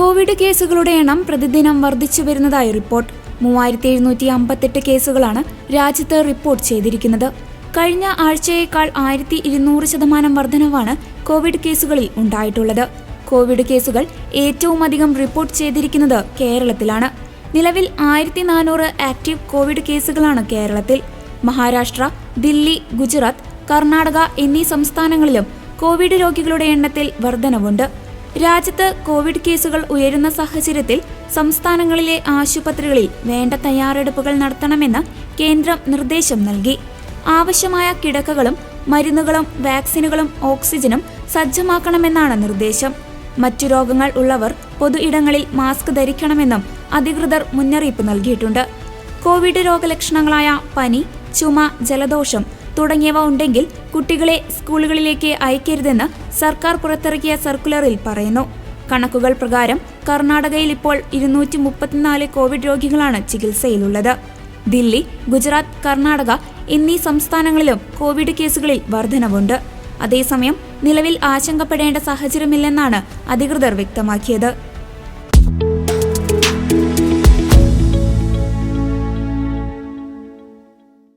Covid കേസുകളുടെ എണ്ണം പ്രതിദിനം വർദ്ധിച്ചു വരുന്നതായി റിപ്പോർട്ട്. മൂവായിരത്തി എഴുന്നൂറ്റി അമ്പത്തെട്ട് കേസുകളാണ് രാജ്യത്ത് റിപ്പോർട്ട് ചെയ്തിരിക്കുന്നത്. കഴിഞ്ഞ ആഴ്ചയേക്കാൾ ആയിരത്തി ഇരുന്നൂറ് ശതമാനം വർധനവാണ് കോവിഡ് കേസുകളിൽ ഉണ്ടായിട്ടുള്ളത്. കോവിഡ് കേസുകൾ ഏറ്റവും അധികം റിപ്പോർട്ട് ചെയ്തിരിക്കുന്നത് കേരളത്തിലാണ്. നിലവിൽ ആയിരത്തി നാനൂറ് ആക്റ്റീവ് കോവിഡ് കേസുകളാണ് കേരളത്തിൽ. മഹാരാഷ്ട്ര ദില്ലി ഗുജറാത്ത് കർണാടക എന്നീ സംസ്ഥാനങ്ങളിലും കോവിഡ് രോഗികളുടെ എണ്ണത്തിൽ വർധനവുണ്ട്. രാജ്യത്ത് കോവിഡ് കേസുകൾ ഉയരുന്ന സാഹചര്യത്തിൽ സംസ്ഥാനങ്ങളിലെ ആശുപത്രികളിൽ വേണ്ട തയ്യാറെടുപ്പുകൾ നടത്തണമെന്ന് കേന്ദ്രം നിർദ്ദേശം നൽകി. ആവശ്യമായ കിടക്കകളും മരുന്നുകളും വാക്സിനുകളും ഓക്സിജനും സജ്ജമാക്കണമെന്നാണ് നിർദ്ദേശം. മറ്റു രോഗങ്ങൾ ഉള്ളവർ പൊതു ഇടങ്ങളിൽ മാസ്ക് ധരിക്കണമെന്നും അധികൃതർ മുന്നറിയിപ്പ് നൽകിയിട്ടുണ്ട്. കോവിഡ് രോഗലക്ഷണങ്ങളായ പനി ചുമ ജലദോഷം തുടങ്ങിയവ ഉണ്ടെങ്കിൽ കുട്ടികളെ സ്കൂളുകളിലേക്ക് അയക്കരുതെന്ന് സർക്കാർ പുറത്തിറക്കിയ സർക്കുലറിൽ പറയുന്നു. കണക്കുകൾ പ്രകാരം കർണാടകയിൽ ഇപ്പോൾ ഇരുന്നൂറ്റി മുപ്പത്തിനാല് കോവിഡ് രോഗികളാണ് ചികിത്സയിലുള്ളത്. ദില്ലി ഗുജറാത്ത് കർണാടക എന്നീ സംസ്ഥാനങ്ങളിലും കോവിഡ് കേസുകളിൽ വർധനവുണ്ട്. അതേസമയം നിലവിൽ ആശങ്കപ്പെടേണ്ട സാഹചര്യമില്ലെന്നാണ് അധികൃതർ വ്യക്തമാക്കിയത്.